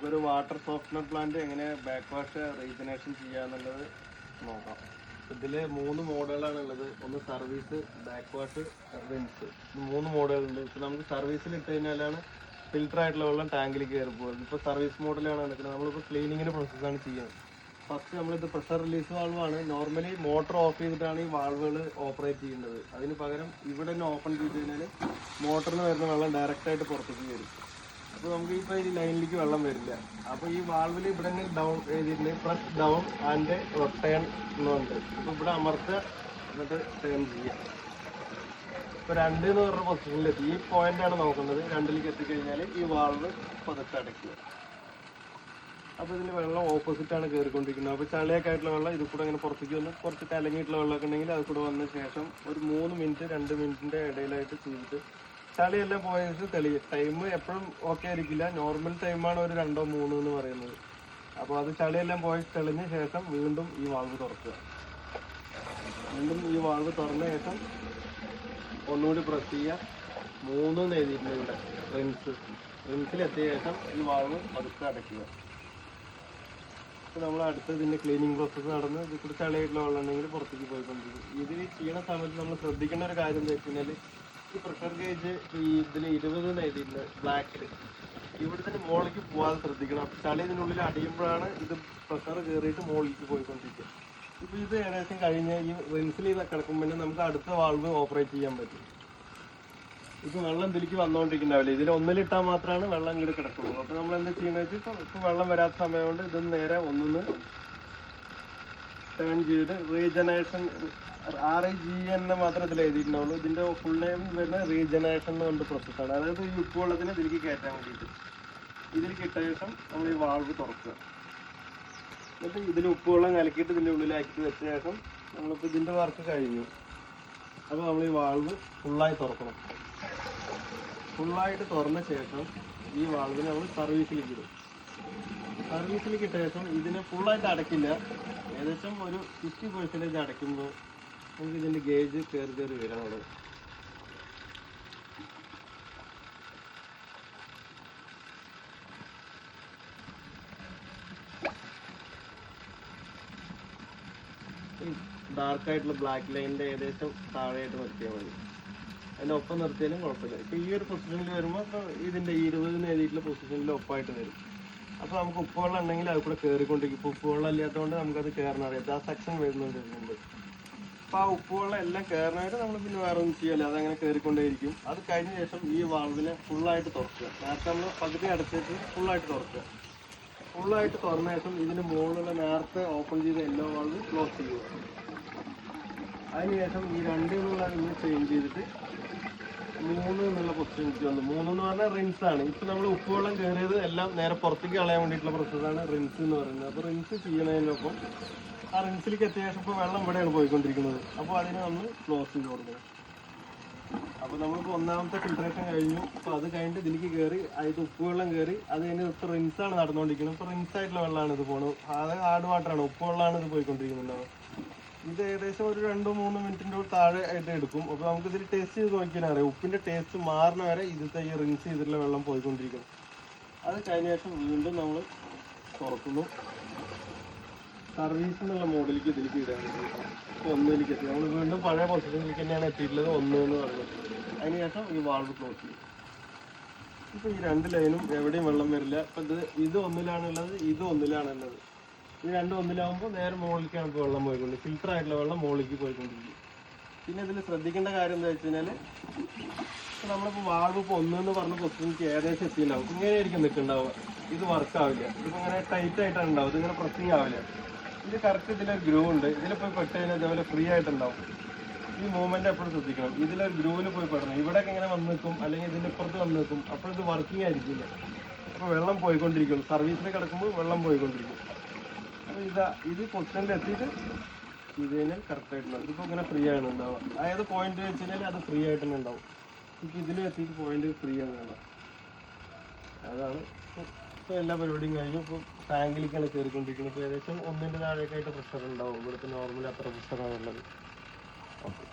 നമുക്കൊരു water softener plant എങ്ങനെ back wash regeneration ചെയ്യാന്നുള്ളത് നോക്കാം. ഇതിൽ മൂന്ന് മോഡലാണ് ഉള്ളത്. ഒന്ന് സർവീസ് ബാക്ക് വാഷ് റിൻസ് മൂന്ന് മോഡലുണ്ട്. ഇപ്പൊ നമുക്ക് സർവീസിൽ ഇട്ട് കഴിഞ്ഞാലാണ് ഫിൽറ്റർ ആയിട്ടുള്ള വെള്ളം ടാങ്കിലേക്ക് കയറി പോകുന്നത് ഇപ്പൊ സർവീസ് മോഡലാണ് നടക്കുന്നത്. നമ്മളിപ്പോൾ ക്ലീനിങ്ങിന് പ്രോസസ്സാണ് ചെയ്യുന്നത്. ഫസ്റ്റ് നമ്മളിത് പ്രഷർ റിലീസ് വാൾവാണ് നോർമലി മോട്ടർ ഓഫ് ചെയ്തിട്ടാണ് ഈ വാൾവുകൾ ഓപ്പറേറ്റ് ചെയ്യേണ്ടത് അതിന് പകരം ഇവിടെ തന്നെ ഓപ്പൺ ചെയ്ത് കഴിഞ്ഞാൽ മോട്ടറിന് വരുന്ന വെള്ളം ഡയറക്റ്റായിട്ട് പുറത്തേക്ക് വരും അപ്പോൾ നമുക്ക് ഇപ്പോൾ ഈ ലൈനിലേക്ക് വെള്ളം വരില്ല. അപ്പോൾ ഈ വാൾവിൽ ഇവിടെ തന്നെ ഡൗൺ എഴുതിയിട്ടുണ്ട്. പ്ലസ് ഡൗൺ ആൻഡ് റൊട്ടേൺ എന്നുണ്ട് അപ്പോൾ ഇവിടെ അമർത്തുക എന്നിട്ട് ടേൺ ചെയ്യാം. ഇപ്പോൾ രണ്ട് എന്ന് പറഞ്ഞ പൊസിഷനിലെത്തി ഈ പോയിന്റ് ആണ് നോക്കുന്നത്. രണ്ടിലേക്ക് എത്തിക്കഴിഞ്ഞാൽ ഈ വാൾവ് പതുക്കെ അടയ്ക്കുക ഇതിന്റെ വെള്ളം ഓപ്പോസിറ്റ് ആണ് കയറിക്കൊണ്ടിരിക്കുന്നത് അപ്പോൾ ചളിയൊക്കെ ആയിട്ടുള്ള വെള്ളം ഇത് കൂടെ അങ്ങനെ പുറത്തേക്ക് വന്ന് കുറച്ച് കലങ്ങിയിട്ടുള്ള വെള്ളമൊക്കെ ഉണ്ടെങ്കിൽ അത് കൂടെ വന്ന ശേഷം ഒരു മൂന്ന് മിനിറ്റ് രണ്ട് മിനിറ്റിന്റെ ഇടയിലായിട്ട് ചെയ്തിട്ട് ചളിയെല്ലാം പോയ തെളി. ടൈം എപ്പോഴും ഓക്കെ ആയിരിക്കില്ല. നോർമൽ ടൈമാണ് ഒരു രണ്ടോ മൂന്നോ എന്ന് പറയുന്നത്. അപ്പോൾ അത് ചളിയെല്ലാം പോയി തെളിഞ്ഞ ശേഷം വീണ്ടും ഈ വാൾവ് തുറക്കുക. വീണ്ടും ഈ വാൾവ് തുറന്ന ശേഷം ഒന്നുകൂടി പ്രസ് ചെയ്യുക. മൂന്ന് എന്ന് എഴുതിയിട്ടുണ്ട്. ഇവിടെ റിൻസ് റിൻസിലെത്തിയ ശേഷം ഈ വാൾവ് പതുക്കെ അടയ്ക്കുക. നമ്മൾ അടുത്ത ഇതിന്റെ ക്ലീനിങ് പ്രോസസ്സ് നടന്ന് ഇത് കൂടി ചളിയായിട്ടുള്ള വെള്ളം ഉണ്ടെങ്കിൽ പുറത്തേക്ക് പോയിക്കൊണ്ടിരിക്കും. ഇതിൽ ചെയ്യണ സമയത്ത് നമ്മൾ ശ്രദ്ധിക്കേണ്ട ഒരു കാര്യം എന്താ വെച്ച് കഴിഞ്ഞാൽ ഈ പ്രഷർ ഗേജ് ഈ ഇതിൽ ഇരുപത് എഴുതിയിട്ടുണ്ട് ബ്ലാക്കിൽ ഇവിടെ തന്നെ മുകളിലേക്ക് പോകാതെ ശ്രദ്ധിക്കണം. ചളി ഇതിനുള്ളിൽ അടിയുമ്പോഴാണ് ഇത് പ്രഷർ കയറിയിട്ട് മുകളിലേക്ക് പോയിക്കൊണ്ടിരിക്കുക. ഇപ്പൊ ഇത് ഏകദേശം കഴിഞ്ഞ് ഈ റിൻസിൽ ചെയ്ത് കിടക്കുമ്പോൾ നമുക്ക് അടുത്ത വാൾവ് ഓപ്പറേറ്റ് ചെയ്യാൻ പറ്റും. ഇപ്പൊ വെള്ളം ഇതിലേക്ക് വന്നുകൊണ്ടിരിക്കുന്നുണ്ടാവില്ല ഇതിൽ ഒന്നിലിട്ടാൽ മാത്രമാണ് വെള്ളം ഇങ്ങോട്ട് കിടക്കുള്ളൂ. അപ്പോൾ നമ്മൾ എന്താ ചെയ്യുന്നത് വെച്ചാൽ ഇപ്പൊ ഇപ്പൊ വെള്ളം വരാത്ത സമയം കൊണ്ട് ഇത് നേരെ ഒന്നിന്ന് ടേൺ ചെയ്ത് regeneration R I G N എന്ന് മാത്രമേ ഇതിൽ എഴുതിയിട്ടുണ്ടാവുള്ളൂ ഇതിന്റെ ഫുൾ നെയിം വരുന്ന റീജനേഷൻ എന്ന് പറഞ്ഞ പ്രോസസ്സാണ് അതായത് ഈ ഉപ്പ് വെള്ളത്തിന് ഇതിലേക്ക് കയറ്റാൻ വേണ്ടിയിട്ട്. ഇതിൽ കിട്ട ശേഷം നമ്മൾ ഈ വാൾവ് തുറക്കുക. എന്നിട്ട് ഇതിൽ ഉപ്പ് വെള്ളം കലക്കിയിട്ട് ഇതിന്റെ ഉള്ളിലാക്കി വെച്ച ശേഷം നമ്മളിപ്പോൾ ഇതിന്റെ വർക്ക് കഴിഞ്ഞു. അപ്പോൾ നമ്മൾ ഈ വാൾവ് ഫുള്ളായി തുറക്കണം. ഫുള്ളായിട്ട് തുറന്ന ശേഷം ഈ വാൾവിനെ നമ്മൾ സർവീസിലേക്ക് ഇടും. സർവീസിലേക്ക് കിട്ടിയ ശേഷം ഇതിന് ഫുള്ളായിട്ട് അടയ്ക്കില്ല. ഏകദേശം ഒരു ഫിഫ്റ്റി പെർസെന്റേജ് അടയ്ക്കുമ്പോൾ നമുക്ക് ഇതിന്റെ ഗേജ് കയറി കയറി വരാനുള്ളത് ഡാർക്ക് ആയിട്ടുള്ള ബ്ലാക്ക് ലൈനിന്റെ ഏകദേശം താഴെയായിട്ട് നിർത്തിയാൽ മതി. അതിന്റെ ഒപ്പം നിർത്തിയാലും കുഴപ്പമില്ല. ഇപ്പൊ ഈ ഒരു പൊസിഷനിൽ വരുമ്പോൾ ഇതിന്റെ ഇരുപതിന് എഴുതിയിട്ടുള്ള പൊസിഷനിൽ ഒപ്പായിട്ട് വരും. അപ്പൊ നമുക്ക് ഉപ്പുവെള്ളം ഉണ്ടെങ്കിൽ അത് കൂടെ കയറിക്കൊണ്ടിരിക്കും ഇപ്പൊ ഉപ്പുവെള്ളം ഇല്ലാത്തതുകൊണ്ട് നമുക്കത് കയറണം ആ സെക്ഷൻ വരുന്നുണ്ട് ഇതിനുണ്ട്. അപ്പൊ ആ ഉപ്പുവെള്ളം എല്ലാം കയറണമായിട്ട് നമ്മൾ പിന്നെ വേറെ ഒന്നും ചെയ്യല്ല. അതങ്ങനെ കയറിക്കൊണ്ടേയിരിക്കും അത് കഴിഞ്ഞ ശേഷം ഈ വാൾവിനെ ഫുള്ളായിട്ട് തുറക്കുക. നേരത്തെ നമ്മൾ പകുതി അടച്ചിട്ട് ഫുള്ളായിട്ട് തുറക്കുക. ഫുള്ളായിട്ട് തുറന്ന ശേഷം ഇതിന് മുകളിലുള്ള നേരത്തെ ഓപ്പൺ ചെയ്ത എല്ലോ വാൾവ് ക്ലോസ് ചെയ്യുക. അതിനുശേഷം ഈ രണ്ടിലുള്ള ഇന്ന് ചേഞ്ച് ചെയ്തിട്ട് മൂന്ന് എന്നുള്ള പൊസിഷനിലേക്ക് വന്നു. മൂന്ന് എന്ന് പറഞ്ഞാൽ റിൻസ് ആണ്. ഇപ്പൊ നമ്മൾ ഉപ്പുവെള്ളം കയറിയത് എല്ലാം നേരെ പുറത്തേക്ക് കളയാൻ വേണ്ടിയിട്ടുള്ള പ്രോസസ്സാണ് റിൻസ് എന്ന് പറയുന്നത്. അപ്പൊ റിൻസ് ചെയ്യണതിനൊപ്പം ആ റിൻസിലേക്ക് എത്തിയ ശേഷം ഇപ്പൊ വെള്ളം ഇവിടെയാണ് പോയിക്കൊണ്ടിരിക്കുന്നത്. അപ്പോൾ അതിനെ നമ്മൾ ക്ലോസ് ചെയ്ത് കൊടുക്കണം അപ്പൊ നമ്മളിപ്പോ ഒന്നാമത്തെ ഫിൽട്രേഷൻ കഴിഞ്ഞു. അപ്പൊ അത് കഴിഞ്ഞിട്ട് ഇതിലേക്ക് കയറി അതിൽ ഉപ്പുവെള്ളം കയറി അത് കഴിഞ്ഞ് റിൻസ് ആണ് നടന്നുകൊണ്ടിരിക്കുന്നത്. ഇപ്പൊ റിൻസ് ആയിട്ടുള്ള വെള്ളമാണ് ഇത് പോണത്. അത് ഹാർഡ് വാട്ടറാണ് ഉപ്പുവെള്ളമാണ് ഇത് പോയിക്കൊണ്ടിരിക്കുന്നത്. ഇത് ഏകദേശം ഒരു രണ്ടോ മൂന്നോ മിനിറ്റിന്റെ താഴെ ആയിട്ട് എടുക്കും. അപ്പൊ നമുക്ക് ഇതിൽ ടേസ്റ്റ് ചെയ്ത് നോക്കിയാൽ അറിയാം ഉപ്പിന്റെ ടേസ്റ്റ് മാറുന്ന വരെ ഇതിലത്തെ ഈ റിങ്സ് ചെയ്തിട്ടുള്ള വെള്ളം പോയിക്കൊണ്ടിരിക്കും. അത് കഴിഞ്ഞ ശേഷം വീണ്ടും നമ്മൾ തുറക്കുന്നു. സർവീസ് എന്നുള്ള മോഡലിലേക്ക് ഇതിലേക്ക് ഇപ്പൊ ഒന്നിലേക്ക് എത്തി. നമ്മൾ വീണ്ടും പഴയ പൊസിഷനിലേക്ക് തന്നെയാണ് എത്തിയിട്ടുള്ളത് ഒന്ന് എന്ന് പറയുന്നത്. അതിനുശേഷം ഈ വാൾവ് ക്ലോസ് ചെയ്യും. ഇപ്പൊ ഈ രണ്ട് ലൈനും എവിടെയും വെള്ളം വരില്ല. ഇപ്പൊ ഇത് ഇത് ഒന്നിലാണുള്ളത് ഇത് ഒന്നിലാണുള്ളത്. ഈ രണ്ടും ഒന്നിലാവുമ്പോൾ നേരെ മുകളിലേക്കാണ് ഇപ്പോൾ വെള്ളം പോയിക്കൊണ്ട് ഫിൽറ്റർ ആയിട്ടുള്ള വെള്ളം മുകളിലേക്ക് പോയിക്കൊണ്ടിരിക്കും. പിന്നെ ഇതിൽ ശ്രദ്ധിക്കേണ്ട കാര്യം എന്താ വെച്ച് കഴിഞ്ഞാൽ നമ്മളിപ്പോൾ വാൾവ് ഇപ്പോൾ ഒന്ന് എന്ന് പറഞ്ഞ പൊസിഷനിലേക്ക് ഏകദേശം എത്തിയിട്ടുണ്ടാവും ഇങ്ങനെ ആയിരിക്കും നിൽക്കുന്നുണ്ടാവുക ഇത് വർക്ക് ആവില്ല. ഇതിപ്പോൾ ഇങ്ങനെ ടൈറ്റ് ആയിട്ടാണ് ഉണ്ടാവും ഇതിങ്ങനെ പ്രസ്സിങ് ആവില്ല. ഇത് കറക്റ്റ് ഇതിലൊരു ഗ്രൂ ഉണ്ട്. ഇതിൽ പോയി പെട്ട് കഴിഞ്ഞാൽ ഇതേപോലെ ഫ്രീ ആയിട്ടുണ്ടാവും. ഈ മൂവ്മെന്റ് എപ്പോഴും ശ്രദ്ധിക്കണം. ഇതിലൊരു ഗ്രൂവിൽ പോയി പെടണം. ഇവിടെയൊക്കെ ഇങ്ങനെ വന്ന് നിൽക്കും. അല്ലെങ്കിൽ ഇതിന്റെ ഇപ്പുറത്ത് വന്ന് നിൽക്കും. അപ്പോൾ ഇത് വർക്കിംഗ് ആയിരിക്കില്ല. അപ്പോൾ വെള്ളം പോയിക്കൊണ്ടിരിക്കും സർവീസിൽ കിടക്കുമ്പോൾ വെള്ളം പോയിക്കൊണ്ടിരിക്കും. ഇതാ ഇത് പൊസിഷനിൽ എത്തിയിട്ട് ഇത് കറക്റ്റ് ആയിട്ടുണ്ട് ഇതിപ്പോൾ ഇങ്ങനെ ഫ്രീ ആണ് ഉണ്ടാവുക. അതായത് പോയിന്റ് വെച്ച് കഴിഞ്ഞാൽ അത് ഫ്രീ ആയിട്ട് തന്നെ ഉണ്ടാവും. ഇപ്പൊ ഇതിൽ എത്തിയിട്ട് പോയിന്റ് ഫ്രീ ആണ് അതാണ് ഇപ്പോൾ എല്ലാ പരിപാടിയും കഴിഞ്ഞു. ഇപ്പോൾ ടാങ്കിലേക്കാണ് കയറിക്കൊണ്ടിരിക്കുന്നത് ഇപ്പോൾ ഏകദേശം ഒന്നിന്റെ താഴേക്കായിട്ട് പ്രഷർ ഉണ്ടാവും. ഇവിടുത്തെ നോർമൽ അത്ര പ്രഷറാണുള്ളത് ഓക്കെ